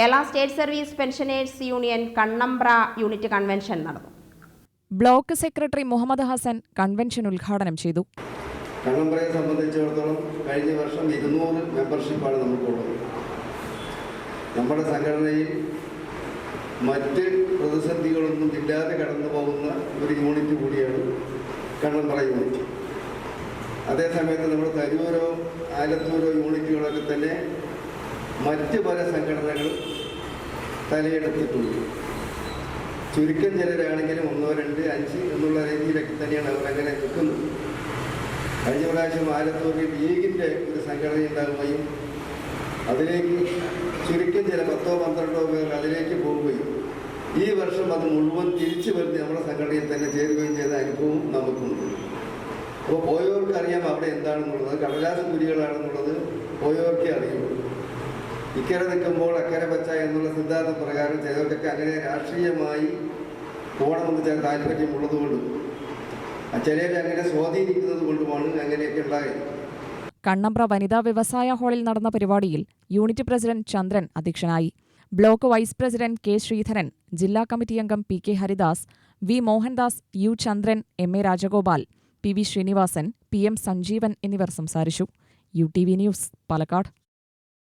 Kerala state service pensioners union Kannambra unit convention നടന്നു. Block secretary Muhammad Hassan convention ഉദ്ഘാടനം ചെയ്തു. കണ്ണമ്പ്രയെ സംബന്ധിച്ചിടത്തോളം കഴിഞ്ഞ വർഷം ഇരുന്നൂറ് മെമ്പർഷിപ്പാണ് നമുക്കുള്ളത്. നമ്മുടെ സംഘടനയിൽ മറ്റ് പ്രതിസന്ധികളൊന്നും ഇല്ലാതെ കടന്നു പോകുന്ന ഒരു യൂണിറ്റ് കൂടിയാണ് കണ്ണമ്പ്ര യൂണിറ്റ്. അതേസമയത്ത് നമ്മുടെ തരൂരോ ആലത്തൂരോ യൂണിറ്റുകളൊക്കെ തന്നെ മറ്റ് പല സംഘടനകളും തലയെടുത്തിട്ടുണ്ട്. ചുരുക്കം ചിലരാണെങ്കിലും ഒന്നോ രണ്ട് അഞ്ച് എന്നുള്ള രീതിയിലൊക്കെ തന്നെയാണ് അവർ അങ്ങനെ നിൽക്കുന്നത്. കഴിഞ്ഞ പ്രാവശ്യം ആലത്തൂരിൽ ലീഗിന്റെ ഒരു സംഘടന ഉണ്ടാകുകയും അതിലേക്ക് ചുരുക്കം ചില പത്തോ പന്ത്രണ്ടോ പേർ അതിലേക്ക് പോവുകയും ഈ വർഷം അത് മുഴുവൻ തിരിച്ചു വരുത്തി നമ്മുടെ സംഘടനയിൽ തന്നെ ചേരുകയും ചെയ്ത അനുഭവം നമുക്കുണ്ട്. അപ്പോൾ പോയവർക്ക് അറിയാം അവിടെ എന്താണെന്നുള്ളത്. കടലാസ് കുരികളാണെന്നുള്ളത് പോയവർക്കേ അറിയുള്ളൂ. ഇക്കരെ നിൽക്കുമ്പോൾ അക്കരെ വെച്ച എന്നുള്ള സിദ്ധാന്ത പ്രകാരം ചിലർക്കൊക്കെ അങ്ങനെ രാഷ്ട്രീയമായി പോകണമെന്ന് ചില താല്പര്യം ഉള്ളതുകൊണ്ടും ചിലരെ അങ്ങനെ സ്വാധീനിക്കുന്നത് കൊണ്ടുമാണ് അങ്ങനെയൊക്കെ ഉണ്ടായത്. കണ്ണമ്പ്ര വനിതാ വ്യവസായ ഹാളിൽ നടന്ന പരിപാടിയിൽ യൂണിറ്റ് പ്രസിഡന്റ് ചന്ദ്രൻ അധ്യക്ഷനായി. Block vice president K Sreedharan ജില്ലാ കമ്മിറ്റി അംഗം P K Haridas V Mohandas U Chandran M A Rajagopal P V Sreenivasan P M Sanjeevan എന്നിവർ സംസാരിച്ചു. U T V news Palakkad.